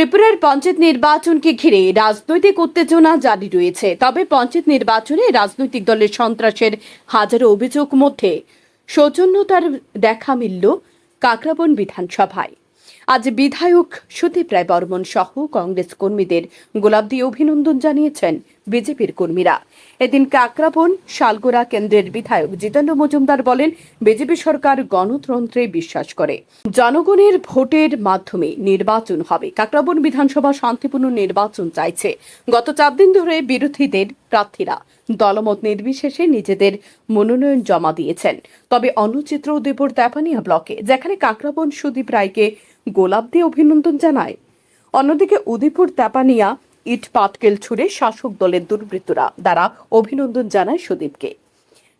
ত্রিপুরার পঞ্চায়েত নির্বাচনকে ঘিরে রাজনৈতিক উত্তেজনা জারি রয়েছে। তবে পঞ্চায়েত নির্বাচনে রাজনৈতিক দলের সন্ত্রাসের হাজারো অভিযোগ মধ্যে সৌজন্যতার দেখা মিলল কাকরাবন বিধানসভায়। আজ বিধায়ক সুদীপ রায় বর্মন সহ কংগ্রেস কর্মীদের গোলাপ দিয়ে অভিনন্দন জানিয়েছেন বিজেপির কর্মীরা। এদিন কাকরাবন শালগোড়া কেন্দ্রের বিধায়ক জিতেন্দ্র মজুমদার বলেন, বিজেপি সরকার গণতন্ত্রে বিশ্বাস করে। জনগণের ভোটের মাধ্যমে নির্বাচন হবে। কাকরাবন বিধানসভা শান্তিপূর্ণ নির্বাচন চাইছে। গত চার দিন ধরে বিরোধীদের প্রার্থীরা দলমত নির্বিশেষে নিজেদের মনোনয়ন জমা দিয়েছেন। তবে অন্নচিত্র উদয়পুর তেপানিয়া ব্লকে, যেখানে কাকরাবন সুদীপ রায়কে গোলাপ দিয়ে অভিনন্দন জানায়, অন্যদিকে উদয়পুর তেপানিয়া ইট পাটকেল ছুড়ে শাসক দলের দুর্বৃত্তরা দ্বারা অভিনন্দন জানায় সুদীপকে।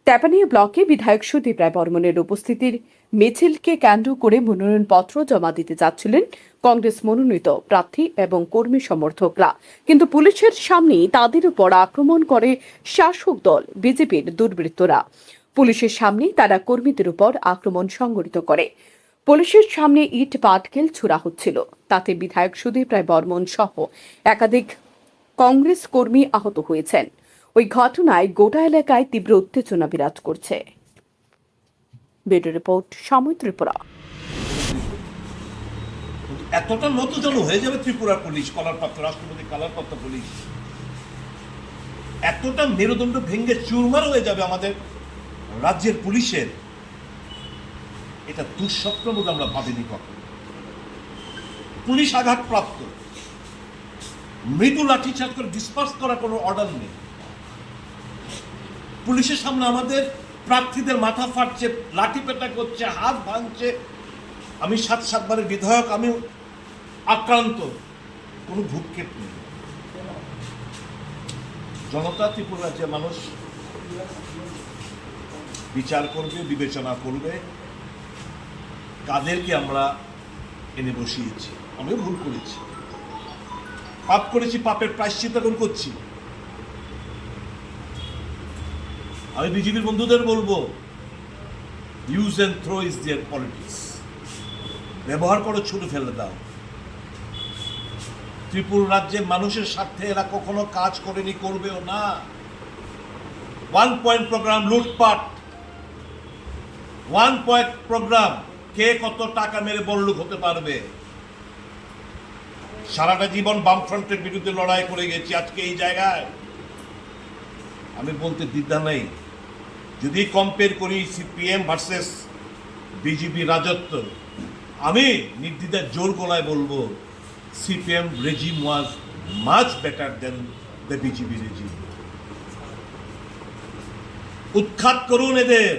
তেপানিয়া ব্লকে বিধায়ক সুদীপ রায় বর্মনের উপস্থিতির মিছিলকে কেন্দ্র করে মনোনয়নপত্র জমা দিতে যাচ্ছিলেন কংগ্রেস মনোনীত প্রার্থী এবং কর্মী সমর্থকরা। কিন্তু পুলিশের সামনেই তাদের উপর আক্রমণ করে শাসক দল, বিজেপির দুর্বৃত্তরা। পুলিশের সামনেই তারা কর্মীদের উপর আক্রমণ সংগঠিত করে। পুলিশের সামনে ইট পাটকেল ছোড়া হচ্ছিল। তাতে বিধায়ক সুদীপ রায় বর্মন সহ একাধিক কংগ্রেস কর্মী আহত হয়েছেন। ওই ঘটনায় গোটা এলাকায় তীব্র উত্তেজনা বিরাজ করছে। ব্যুরো রিপোর্ট সময় ত্রিপুরা। এতটা নতজন হয়ে যাবে ত্রিপুরার পুলিশ, কলারপাত্র, রাষ্ট্রপতি, কলারপাত্র পুলিশ। এতটা মেরুদণ্ড ভেঙে চুরমার হয়ে যাবে আমাদের রাজ্যের পুলিশের। এটা দুঃস্বপ্ন বলে আমরা ভাবিনি কখন। পুলিশ আঘাতপ্রাপ্ত। মৃদু লাঠিচার্জ করে ডিসপার্স করার কোনো অর্ডার নেই। পুলিশের সামনে আমাদের প্রার্থীদের মাথা ফাটছে, লাঠি পেটা করছে, হাত ভাঙছে। আমি সাত সাতবারের বিধায়ক, আমি আক্রান্ত। কোনো ভূক্ষেপ নেই। জনতা ত্রিপুরা রাজ্যের মানুষ বিচার করবে, বিবেচনা করবে। কাদেরকে আমরা এনে বসিয়েছি আমিও ভুল করেছি। পাপ করেছি, পাপের প্রায়শ্চিত এখন করছি। আমি বিজেপির বন্ধুদের বলব use and throw is their politics ব্যবহার করো ছুটে ফেলে দাও। ত্রিপুর রাজ্যের মানুষের স্বার্থে এরা কখনো কাজ করেনি, করবেও না। ওয়ান পয়েন্ট প্রোগ্রাম লুটপাট। ওয়ান পয়েন্ট প্রোগ্রাম কে কত টাকা মেরে বড়লোক হতে পারবে? সারাটা জীবন বামফ্রন্টের বিরুদ্ধে লড়াই করে গেছি আজকে এই জায়গায়। আমি বলতে দ্বিধা নেই। যদি কম্পেয়ার করি সিপিএম ভার্সেস বিজেপি রাজত্ব, আমি নির্দ্বিধায় জোর গলায় বলব, CPM regime was much better than the BJP regime উৎখাত করুন এদের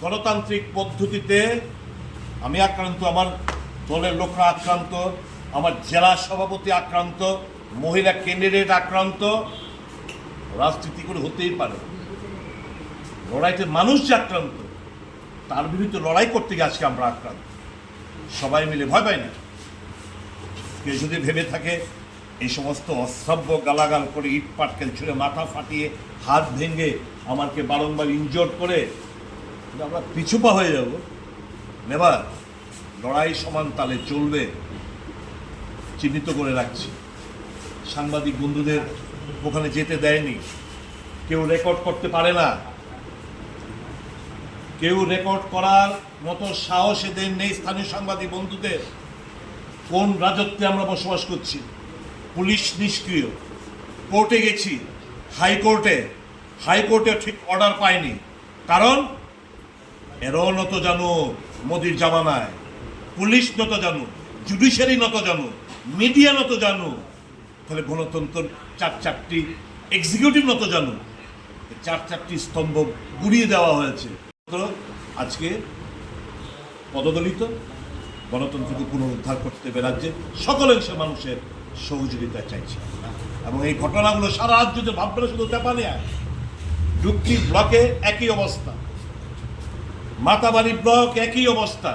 গণতান্ত্রিক পদ্ধতিতে। আমি আক্রান্ত, আমার দলের লোকরা আক্রান্ত, আমার জেলা সভাপতি আক্রান্ত, মহিলা ক্যান্ডিডেট আক্রান্ত। রাজনীতি করে হতেই পারে। লড়াইতে মানুষ যে আক্রান্ত, তার বিরুদ্ধে লড়াই করতে গিয়ে আজকে আমরা আক্রান্ত। সবাই মিলে ভয় পাই না। কেউ যদি ভেবে থাকে, এই সমস্ত অশ্রাব্য গালাগাল করে ইট পাটকেল ছুঁড়ে মাথা ফাটিয়ে হাত ভেঙে আমাকে বারংবার ইনজোর্ড করে, আমরা পিছুপা হয়ে যাব। নেবার লড়াই সমান তালে চলবে, চিহ্নিত করে রাখছি। সাংবাদিক বন্ধুদের ওখানে যেতে দেয়নি। কেউ রেকর্ড করতে পারে না। কেউ রেকর্ড করার মতো সাহস এদের নেই স্থানীয় সাংবাদিক বন্ধুদের। কোন রাজত্বে আমরা বসবাস করছি? পুলিশ নিষ্ক্রিয়। কোর্টে গেছি। হাইকোর্টে। হাইকোর্টে ঠিক অর্ডার পায়নি কারণ এরও নত জানো মোদির জামানায়। পুলিশ নত জানো জুডিশিয়ারি নত জানো মিডিয়া নত জানো তাহলে গণতন্ত্র চার চারটি এক্সিকিউটিভ নত জানো চার চারটি স্তম্ভ গুড়িয়ে দেওয়া হয়েছে। আজকে পদদলিত গণতন্ত্রকে পুনরুদ্ধার করতে হবে রাজ্যে। সকল অংশের মানুষের সহযোগিতা চাইছে। এবং এই ঘটনাগুলো সারা রাজ্যতে ভাববে শুধু তেপানিয়া ডুক্তি ব্লকে একই অবস্থা। মাতাবাড়ি ব্লক একই অবস্থা।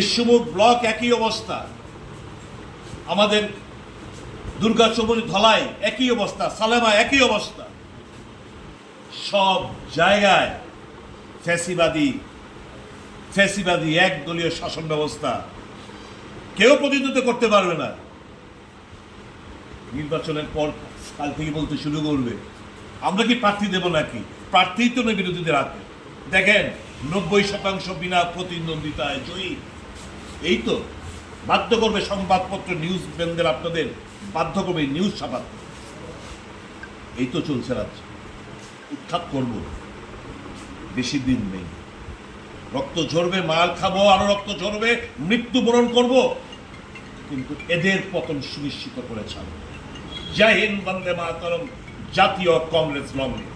ঋষ্যমুখ ব্লক একই অবস্থা। আমাদের দুর্গা চৌমনি ধলাই একই অবস্থা, সালেমা একই অবস্থা। সব জায়গায় ফ্যাসিবাদী ফ্যাসিবাদী একদলীয় শাসন ব্যবস্থা কেউ প্রতিদ্বন্দ্বিতা করতে পারবে না। নির্বাচনের পর কাল থেকে বলতে শুরু করবে। আমরা কি প্রার্থী দেব নাকি? প্রার্থী তো নয় বিরোধীদের হাতে। দেখেন, নব্বই শতাংশ বিনা প্রতিদ্বন্দ্বিতায় জয়ী। এই তো বাধ্য করবে সংবাদপত্র নিউজ ব্যান্ডের আপনাদের বাধ্য করবে নিউজ ছাপাতে এই তো চলছে রাজ্য। উৎখাত করব। বেশি দিন নেই। রক্ত ঝরবে, মাল খাব, আরও রক্ত ঝরবে, মৃত্যুবরণ করব। কিন্তু এদের পতন সুনিশ্চিত করে ছাড়ব জয় হিন্দ, বন্দে মাতরম, জাতীয় কংগ্রেস লঙ্গে